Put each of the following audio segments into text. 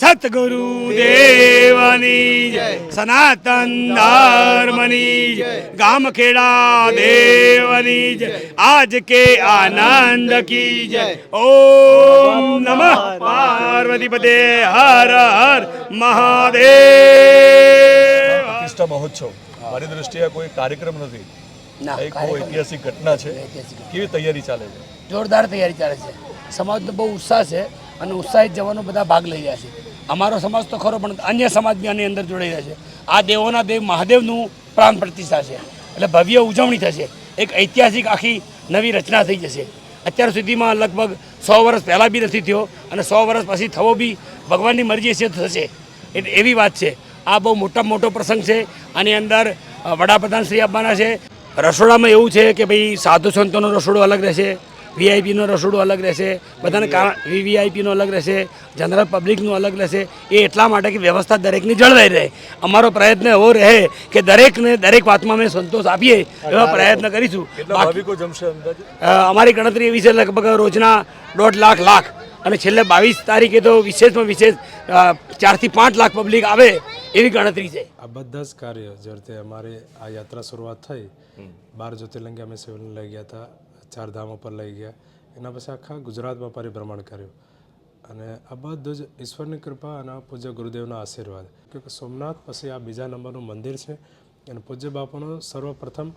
સતગુરુ દેવાની જય સનાતન ધર્મની જય ગામખેડા દેવની જય આજ કે આનંદ કી જય ઓમ નમઃ પાર્વતી પદે હર હર મહાદેવ પ્રતિષ્ઠા મહોત્સવ. મારી દ્રષ્ટિએ કોઈ કાર્યક્રમ નથી. એક બહુ ઐતિહાસિક ઘટના છે. કેવી તૈયારી ચાલે છે? જોરદાર તૈયારી ચાલે છે. સમાજનો બહુ ઉત્સાહ છે. અને ઉત્સાહિત જવાનો બધા ભાગ લઈ રહ્યા છે. અમારો સમાજ તો ખરો, પણ અન્ય સમાજ બી આની અંદર જોડાઈ રહ્યા છે. આ દેવોના દેવ મહાદેવનું પ્રાણ પ્રતિષ્ઠા છે. એટલે ભવ્ય ઉજવણી થશે. એક ઐતિહાસિક આખી નવી રચના થઈ જશે. અત્યાર સુધીમાં લગભગ સો વર્ષ પહેલાં બી નથી થયો અને સો વર્ષ પછી થવો બી ભગવાનની મરજી હશે થશે. એટલે એવી વાત છે. આ બહુ મોટામાં મોટો પ્રસંગ છે. આની અંદર વડાપ્રધાન શ્રી આવવાના છે. રસોડામાં એવું છે કે ભાઈ સાધુ સંતોનો રસોડો અલગ રહેશે. વીઆઈપીનો રસોડો અલગ રહેશે બધાને કારણ વીવીઆઈપીનો અલગ રહેશે જનરલ પબ્લિકનું અલગ રહેશે. એ એટલા માટે કે વ્યવસ્થા દરેકની જળવાઈ રહે. અમારો પ્રયત્ન એવો રહે કે દરેકને દરેક વાતમાં અમે સંતોષ આપીએ એવા પ્રયત્ન કરીશું. અમારી ગણતરી એવી છે લગભગ રોજના દોઢ લાખ લાખ. અને છેલ્લે બાવીસ તારીખે તો વિશેષમાં વિશેષ ચારથી પાંચ લાખ પબ્લિક આવે એવી ગણતરી છે. આ બધા જ કાર્ય જે રીતે અમારી આ યાત્રા શરૂઆત થઈ બાર જ્યોતિર્લિંગે અમે શિવલિંગ લઈ ગયા હતા. ચાર ધામ ઉપર લઈ ગયા. એના પછી આખા ગુજરાતમાં પરિભ્રમણ કર્યું. અને આ બધું જ ઈશ્વરની કૃપા અને પૂજ્ય ગુરુદેવના આશીર્વાદ. કે સોમનાથ પછી આ બીજા નંબરનું મંદિર છે. અને પૂજ્ય બાપુનો સર્વપ્રથમ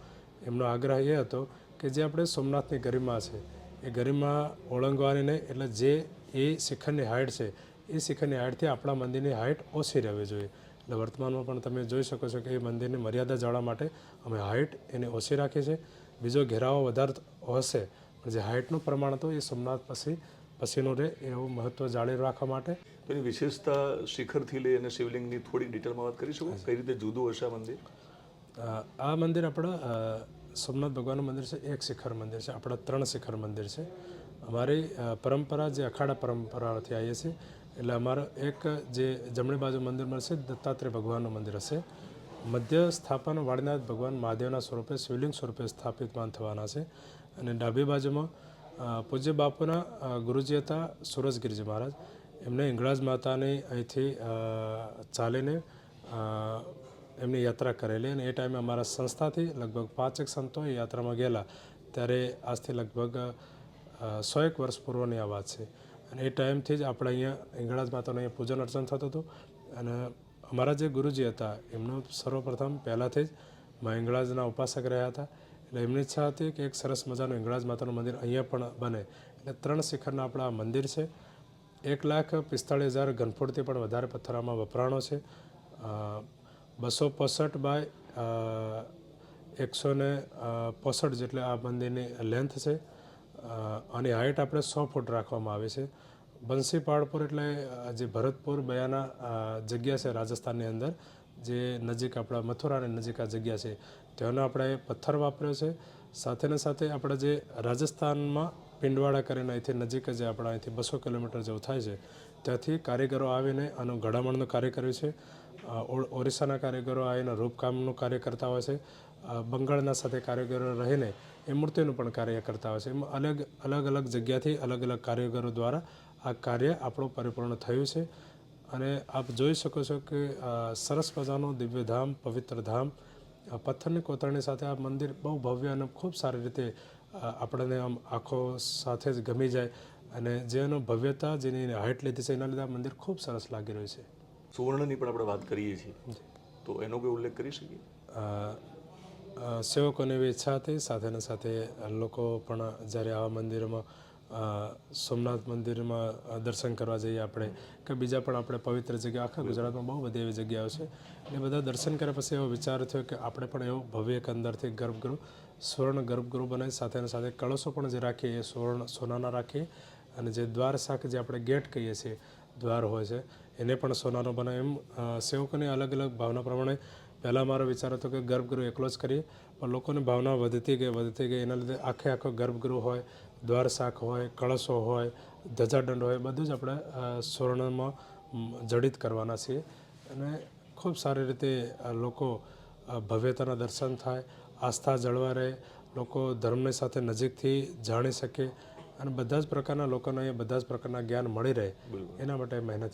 એમનો આગ્રહ એ હતો કે જે આપણે સોમનાથની ગરિમા છે, એ ગરિમા ઓળંગવાની નહીં એટલે જે એ શિખરની હાઇટ છે, એ શિખરની હાઇટથી આપણા મંદિરની હાઇટ ઓછી રહેવી જોઈએ. એટલે વર્તમાનમાં પણ તમે જોઈ શકો છો કે એ મંદિરની મર્યાદા જાળવવા માટે અમે હાઇટ એને ઓછી રાખી છે. બીજો ઘેરાવો વધારે હશે પણ જે હાઇટનું પ્રમાણ હતું એ સોમનાથ પછી પછીનું રહે એવું મહત્ત્વ જાળવી રાખવા માટે. તો એની વિશેષતા શિખરથી લઈ અને શિવલિંગની થોડી ડિટેલમાં વાત કરી શકો? કઈ રીતે જુદું હશે આ મંદિર? આ મંદિર આપણા સોમનાથ ભગવાનનું મંદિર છે એક શિખર મંદિર છે આપણા ત્રણ શિખર મંદિર છે. અમારી પરંપરા જે અખાડા પરંપરાથી આવીએ છીએ એટલે અમારો એક જે જમણી બાજુ મંદિર મળશે દત્તાત્રેય ભગવાનનું મંદિર હશે. મધ્ય સ્થાપન વાળીનાથ ભગવાન મહાદેવના સ્વરૂપે શિવલિંગ સ્વરૂપે સ્થાપિતમાન થવાના છે. અને ડાબી બાજુમાં પૂજ્ય બાપુના ગુરુજી હતા સુરજગીરજી મહારાજ. એમને ઇંગળાજ માતાની અહીંથી ચાલીને એમની યાત્રા કરેલી. અને એ ટાઈમે અમારા સંસ્થાથી લગભગ પાંચેક સંતો યાત્રામાં ગયેલા. ત્યારે આજથી લગભગ સો એક વર્ષ પૂર્વની આ વાત છે. અને એ ટાઈમથી જ આપણે અહીંયા ઇંગળાજ માતાનું અહીંયા પૂજન અર્ચન થતું હતું. અને અમારા જે ગુરુજી હતા, એમનો સર્વપ્રથમ પહેલાંથી જ મા હિંગળાજના ઉપાસક રહ્યા હતા. એટલે એમની ઈચ્છા હતી કે એક સરસ મજાનું હિંગળાજ માતાનું મંદિર અહીંયા પણ બને. એટલે ત્રણ શિખરના આપણા મંદિર છે. એક લાખ પિસ્તાળીસ હજાર ઘનફૂટથી પણ વધારે પથ્થરામાં વપરાણો છે. બસો પોસઠ બાય એકસો ને પોસઠ જેટલે આ મંદિરની લેન્થ છે. આની હાઇટ આપણે સો ફૂટ રાખવામાં આવી છે. બંસી પહાડપુર એટલે જે ભરતપુર બયાના જગ્યા છે રાજસ્થાનની અંદર, જે નજીક આપણા મથુરાની નજીક આ જગ્યા છે. ત્યાંનો આપણે પથ્થર વાપર્યો છે. સાથે સાથે આપણે જે રાજસ્થાનમાં પિંડવાડા કરીને અહીંથી નજીક જ આપણા અહીંથી બસો કિલોમીટર જેવું થાય છે. ત્યાંથી કારીગરો આવીને આનું ઘડામણનું કાર્ય કર્યું છે ઓરિસ્સાના કારીગરો આવીને રૂપકામનું કાર્ય કરતા હોય છે. બંગાળના સાથે કારીગરો રહીને એ મૂર્તિનું પણ કાર્ય કરતા હોય છે. એમ અલગ અલગ અલગ જગ્યાથી અલગ અલગ કારીગરો દ્વારા આ કાર્ય આપણું પરિપૂર્ણ થયું છે. અને આપ જોઈ શકો છો કે સરસ મજાનું દિવ્યધામ પવિત્ર ધામ પથ્થરની કોતરણી સાથે આ મંદિર બહુ ભવ્ય અને ખૂબ સારી રીતે આપણને આમ આંખો સાથે જ ગમી જાય અને જેનો ભવ્યતા જેની હાઇટ લીધી છે એના લીધે આ મંદિર ખૂબ સરસ લાગી રહ્યું છે. સુવર્ણની પણ આપણે વાત કરીએ છીએ. તો એનો કોઈ ઉલ્લેખ કરી શકીએ? સેવકોની એવી ઈચ્છા હતી સાથેને સાથે લોકો પણ જ્યારે આવા મંદિરોમાં સોમનાથ મંદિરમાં દર્શન કરવા જઈએ આપણે કે બીજા પણ આપણે પવિત્ર જગ્યા આખા ગુજરાતમાં બહુ બધી એવી જગ્યાઓ છે. એટલે બધા દર્શન કર્યા પછી એવો વિચાર થયો કે આપણે પણ એવો ભવ્ય એક અંદરથી ગર્ભગૃહ સુવર્ણ ગર્ભગૃહ બનાવી સાથે સાથે કળશો પણ જે રાખીએ એ સુવર્ણ સોનાના રાખીએ. અને જે દ્વાર શાખ જે આપણે ગેટ કહીએ છીએ દ્વાર હોય છે એને પણ સોનાનો બનાવે એમ સેવકોની અલગ અલગ ભાવના પ્રમાણે પહેલાં મારો વિચાર હતો કે ગર્ભગૃહ એકલો જ કરીએ પણ લોકોની ભાવના વધતી ગઈ વધતી ગઈ. એના લીધે આખે આખો ગર્ભગૃહ હોય દ્વાર શાખ હોય કળશો હોય ધજાદંડ હોય બધું જ આપણે સ્વર્ણમાં જડિત કરવાના છીએ. અને ખૂબ સારી રીતે લોકો ભવ્યતાના દર્શન થાય આસ્થા જળવા રહે લોકો ધર્મની સાથે નજીકથી જાણી શકે અને બધા જ પ્રકારના લોકોને અહીંયા બધા જ પ્રકારના જ્ઞાન મળી રહે. એના માટે મહેનત